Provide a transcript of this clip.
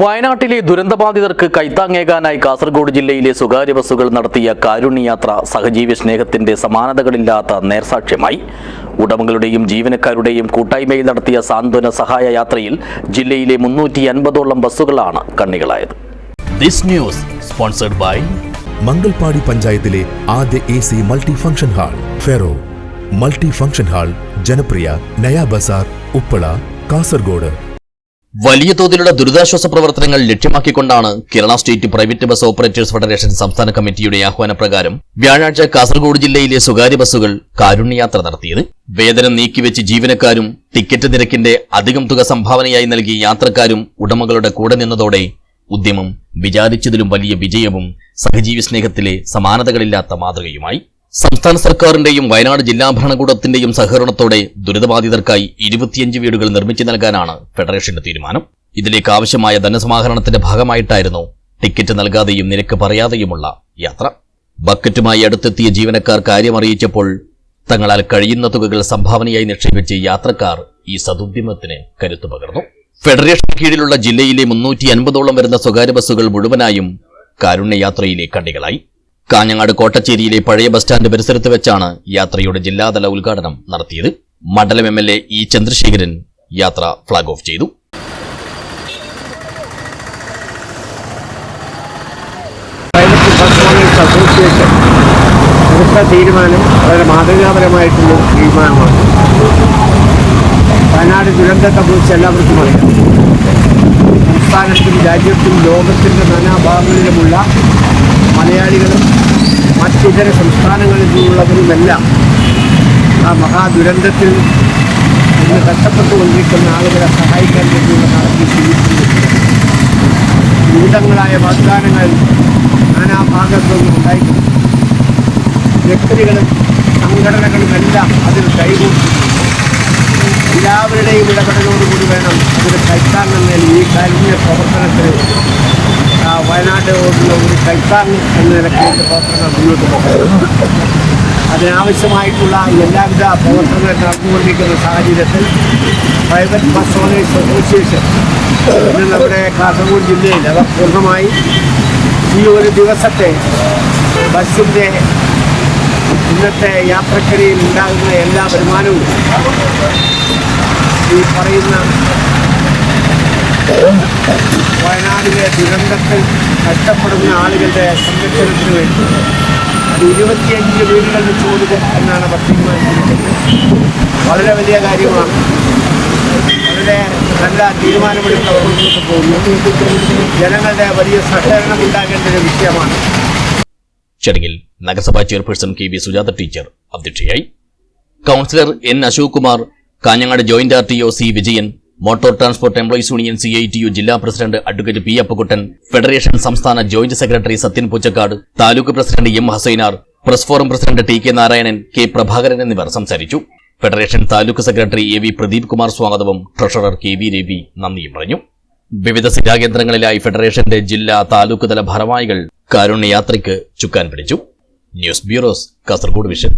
വയനാട്ടിലെ ദുരന്തബാധിതർക്ക് കൈത്താങ്ങേകാനായി കാസർഗോഡ് ജില്ലയിലെ സ്വകാര്യ ബസ്സുകൾ നടത്തിയ കാരുണ്യയാത്ര സഹജീവി സ്നേഹത്തിന്റെ സമാനതകളില്ലാത്ത നേർസാക്ഷ്യമായി. ഉടമകളുടെയും ജീവനക്കാരുടെയും കൂട്ടായ്മയിൽ നടത്തിയ സാന്ത്വന സഹായ യാത്രയിൽ ജില്ലയിലെ മുന്നൂറ്റി അൻപതോളം ബസ്സുകളാണ് കണ്ണികളായത്. This news sponsored by Mangalpady പഞ്ചായത്തിലെ ആദ്യ A C multi function hall ferro. Multi function hall ജനപ്രിയ നയാ ബസാർ ഉപ്പള കാസർഗോഡ്. വലിയ തോതിലുള്ള ദുരിതാശ്വാസ പ്രവർത്തനങ്ങൾ ലക്ഷ്യമാക്കിക്കൊണ്ടാണ് Kerala state private bus operators federation സംസ്ഥാന കമ്മിറ്റിയുടെ ആഹ്വാനപ്രകാരം വ്യാഴാഴ്ച കാസർഗോഡ് ജില്ലയിലെ സ്വകാര്യ ബസ്സുകൾ കാരുണ്യയാത്ര നടത്തിയത്. വേതനം നീക്കിവെച്ച് ജീവനക്കാരും ടിക്കറ്റ് നിരക്കിന്റെ അധികം തുക സംഭാവനയായി നൽകി യാത്രക്കാരും ഉടമകളുടെ കൂടെ നിന്നതോടെ ഉദ്യമം വിചാരിച്ചതിലും വലിയ വിജയവും സഹജീവി സ്നേഹത്തിലെ സമാനതകളില്ലാത്ത മാതൃകയുമായി. സംസ്ഥാന സർക്കാരിന്റെയും വയനാട് ജില്ലാ ഭരണകൂടത്തിന്റെയും സഹകരണത്തോടെ ദുരിതബാധിതർക്കായി ഇരുപത്തിയഞ്ച് വീടുകൾ നിർമ്മിച്ചു നൽകാനാണ് ഫെഡറേഷന്റെ തീരുമാനം. ഇതിലേക്ക് ആവശ്യമായ ധനസമാഹരണത്തിന്റെ ഭാഗമായിട്ടായിരുന്നു ടിക്കറ്റ് നൽകാതെയും നിരക്ക് പറയാതെയുമുള്ള യാത്ര. ബക്കറ്റുമായി അടുത്തെത്തിയ ജീവനക്കാർ കാര്യമറിയിച്ചപ്പോൾ തങ്ങളാൽ കഴിയുന്ന തുകകൾ സംഭാവനയായി നിക്ഷേപിച്ച് യാത്രക്കാർ ഈ സതുദ്യമത്തിന് കരുത്തു പകർന്നു. ഫെഡറേഷൻ കീഴിലുള്ള ജില്ലയിലെ മുന്നൂറ്റി അൻപതോളം വരുന്ന സ്വകാര്യ ബസ്സുകൾ മുഴുവനായും കാരുണ്യയാത്രയിലെ കണ്ണികളായി. കാഞ്ഞങ്ങാട് കോട്ടച്ചേരിയിലെ പഴയ ബസ് സ്റ്റാൻഡ് പരിസരത്ത് വെച്ചാണ് യാത്രയുടെ ജില്ലാതല ഉദ്ഘാടനം നടത്തിയത്. മണ്ഡലം M L A E Chandrasekharan യാത്ര ഫ്ളാഗ് ഓഫ് ചെയ്തു. തീരുമാനം വളരെ മാതൃകാപരമായിട്ടുള്ള തീരുമാനമാണ്. വയനാട് ദുരന്തത്തെക്കുറിച്ച് എല്ലാവർക്കും അറിയാം. സംസ്ഥാനത്തും രാജ്യത്തും ലോകത്തിന്റെ നാനാഭാഗങ്ങളിലുമുള്ള മലയാളികളും മറ്റിതര സംസ്ഥാനങ്ങളിൽ നിന്നുള്ളവരുമെല്ലാം ആ മഹാദുരന്തത്തിൽ ഇന്ന് കഷ്ടപ്പെട്ടുകൊണ്ടിരിക്കുന്ന ആളുകളെ സഹായിക്കാൻ വേണ്ടിയുള്ള നടത്തി വിവിധങ്ങളായ വാഗ്ദാനങ്ങൾ നാനാഭാഗത്തുനിന്നും ഉണ്ടായിട്ടുണ്ട്. വ്യക്തികളും സംഘടനകളുമെല്ലാം അതിൽ കൈകൂട്ടി എല്ലാവരുടെയും ഇടപെടലോടുകൂടി വേണം അതിന് കൈത്താങ്ങ് നൽകി ഈ കാരുണ്യ പ്രവർത്തനത്തിന് വയനാട്ടിലുള്ള ഒരു കൈത്താങ് എന്ന നിലയ്ക്ക് പ്രവർത്തനങ്ങൾ മുന്നോട്ട് പോകുന്നത് അതിനാവശ്യമായിട്ടുള്ള എല്ലാവിധ പ്രവർത്തനങ്ങളും നടന്നുകൊണ്ടിരിക്കുന്ന സാഹചര്യത്തിൽ പ്രൈവറ്റ് ബസ് ഓണേഴ്സ് അസോസിയേഷൻ ഇന്ന് നമ്മുടെ കാസർഗോഡ് ജില്ലയിൽ അവർ പൂർണമായി ഈ ഒരു ദിവസത്തെ ബസ്സിന്റെ ഇന്നത്തെ യാത്രക്കിടയിൽ ഉണ്ടാകുന്ന എല്ലാ വരുമാനവും ഈ പറയുന്ന വയനാടിലെ ദുരന്തത്തിൽ കഷ്ടപ്പെടുന്ന ആളുകളുടെ സംരക്ഷണത്തിന് വേണ്ടി അത് ഇരുപത്തിയഞ്ച് വീടുകൾ വെച്ച് കൊടുക്കും എന്നാണ് അവർ തീരുമാനിച്ചിരിക്കുന്നത്. വളരെ വലിയ കാര്യമാണ്. വളരെ നല്ല തീരുമാനമെടുത്ത മുന്നോട്ട് പോകുന്നു. ജനങ്ങളുടെ വലിയ സഹകരണം ഉണ്ടാകേണ്ട ഒരു വിഷയമാണ്. ചടങ്ങിൽ നഗരസഭാ chairperson K V Sujatha teacher അധ്യക്ഷയായി. Councillor N Ashok Kumar Kanhangad joint R T O C Vijayan motor transport employees union C I T U ജില്ലാ president advocate P Appukuttan federation സംസ്ഥാന joint secretary Sathyan Poochakkad taluk president M Hassainar press forum president T K Narayanan K Prabhakaran എന്നിവർ സംസാരിച്ചു. Federation taluk secretary A V Pradeep Kumar സ്വാഗതവും treasurer K V Ravi നന്ദിയും പറഞ്ഞു. വിവിധ ശിലാകേന്ദ്രങ്ങളിലായി ഫെഡറേഷന്റെ ജില്ലാ താലൂക്ക് തല ഭാരവാഹികൾ കാരുണ്യയാത്രയ്ക്ക് ചുക്കാൻ പിടിച്ചു. News bureaus Kasaragod Vision.